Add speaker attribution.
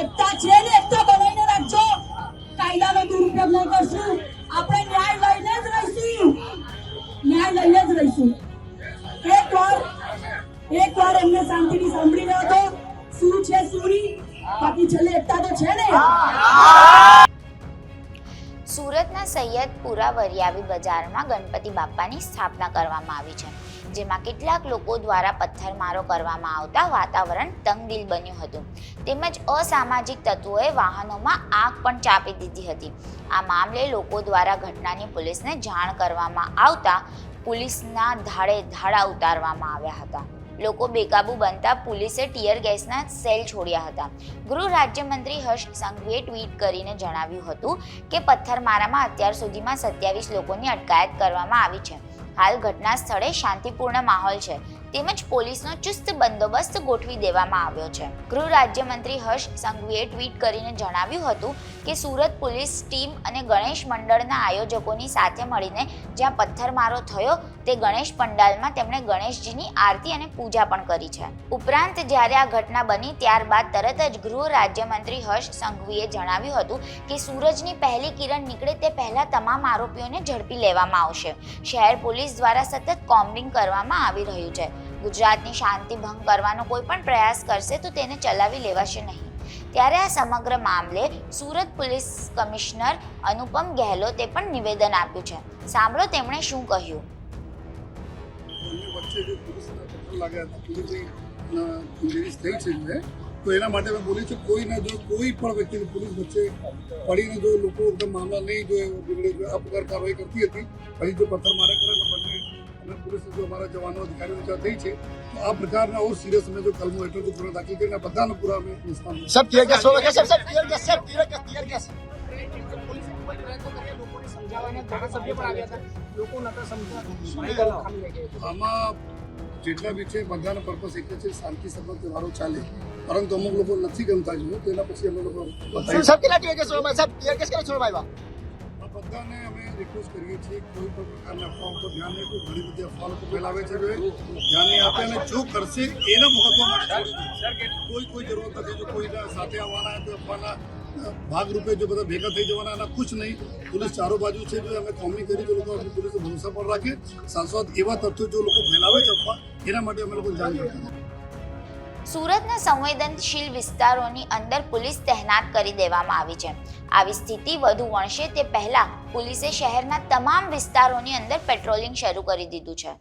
Speaker 1: એકતા છે ને, એકતા બનાવીને રાખજો. કાયદાનો દુરુપયોગ ન કરશું. આપણે ન્યાય લઈને જ રહીશું. ન્યાય લઈને જ રહીશું. એક વાર એક વાર એમને શાંતિથી સાંભળી રહ્યો તો. શું છે સુરી બાકી છેલ્લે એકતા તો છે ને.
Speaker 2: સુરતના સૈયદપુરા વરિયાવી બજારમાં ગણપતિ બાપ્પાની સ્થાપના કરવામાં આવી છે, જેમાં કેટલાક લોકો દ્વારા પથ્થરમારો કરવામાં આવતા વાતાવરણ તંગદિલ બન્યું હતું. તેમજ અસામાજિક તત્વોએ વાહનોમાં આગ પણ ચાપી દીધી હતી. આ મામલે લોકો દ્વારા ઘટનાની પોલીસને જાણ કરવામાં આવતા પોલીસના ધાડે ધાડા ઉતારવામાં આવ્યા હતા. લોકો બેકાબુ બનતા પોલીસે ટીયર ગેસના સેલ છોડ્યા હતા. ગૃહ રાજ્યમંત્રી હર્ષ સંઘવીએ ટ્વીટ કરીને જણાવ્યું હતું કે પથ્થરમારામાં અત્યાર સુધીમાં સત્યાવીસ લોકોની અટકાયત કરવામાં આવી છે. હાલ ઘટના સ્થળે શાંતિપૂર્ણ માહોલ છે. તેમજ પોલીસનો ચુસ્ત બંદોબસ્ત ગોઠવી દેવામાં આવ્યો છે. ગૃહ રાજ્યમંત્રી હર્ષ સંઘવીએ ટ્વીટ કરીને જણાવ્યું હતું કે, સુરત પોલીસ ટીમ અને ગણેશ મંડળના આયોજકોની સાથે મળીને જ્યાં પથ્થરમારો થયો, તે ગણેશ પંડાલમાં તેમણે ગણેશજીની આરતી અને પૂજા પણ કરી છે. ઉપરાંત જ્યારે આ ઘટના બની, ત્યારબાદ તરત જ ગૃહ રાજ્યમંત્રી હર્ષ સંઘવીએ જણાવ્યું હતું કે, સૂરજની પહેલી કિરણ નીકળે તે પહેલા તમામ આરોપીઓને ઝડપી લેવામાં આવશે. શહેર પોલીસ દ્વારા સતત કોમ્બિંગ કરવામાં આવી રહ્યું છે. ગુજરાતની શાંતિ ભંગ કરવાનો કોઈ પણ પ્રયાસ કરશે તો તેને ચલાવી લેવાશે નહીં. ત્યારે આ સમગ્ર મામલે સુરત પોલીસ કમિશનર અનુપમ ગેહલોતે પણ નિવેદન આપ્યું છે. સાંભળો તેમણે શું કહ્યું.
Speaker 3: વચ્ચે જે પોલીસના પથ્થર લાગ્યા હતા, પોલીસની થઈ છે તો એના માટે મેં બોલ્યું છું કોઈને જો કોઈ પણ વ્યક્તિને પોલીસ વચ્ચે પડીને જો લોકો એકદમ મામલા નહીં જો આ પ્રકાર કાર્યવાહી કરતી હતી પછી જો પથ્થર મારે કરે તો બંને અને પોલીસે જો અમારા જવાનો અધિકારીઓ જ્યાં થઈ છે તો આ પ્રકારના ઓર સિરિયસ અમે જો કલમો હેઠળ જો પૂરા દાખલ કરીને બધાનો પૂરા અમે
Speaker 4: નિષ્ફળ
Speaker 3: આમાં જેટલા બી છે બધાનો પર્પઝ એક જ છે શાંતિ સભા તહેવારો ચાલે. પરંતુ અમુક લોકો નથી ગમતા જોયું તેના પછી અમે લોકો બધાને અમે રિક્વેસ્ટ કરીએ છીએ કોઈ પણ પ્રકારના અફવાઓ પર ધ્યાન નહીં ઘણી બધી અફવા લોકો ફેલાવે છે ધ્યાન નહીં આપે અને જો કરશે એને મહત્વ કોઈ કોઈ જરૂરત નથી જો કોઈના સાથે આવવાના તો અફવાના ભાગરૂપે જો બધા ભેગા થઈ જવાના એના ખુશ નહીં. પોલીસ ચારો બાજુ છે જો અમે કોમી કરી જો લોકો પોલીસે ભરોસા પણ રાખે. સાંસદ એવા તથ્યો જો લોકો ફેલાવે છે અફવા એના માટે અમે લોકો
Speaker 2: સુરતના સંવેદનશીલ વિસ્તારોની અંદર પોલીસ તહેનાત કરી દેવામાં આવી છે. આવી સ્થિતિ વધુ વણશે તે પહેલા પોલીસે શહેરના તમામ વિસ્તારોની અંદર પેટ્રોલિંગ શરૂ કરી દીધું છે.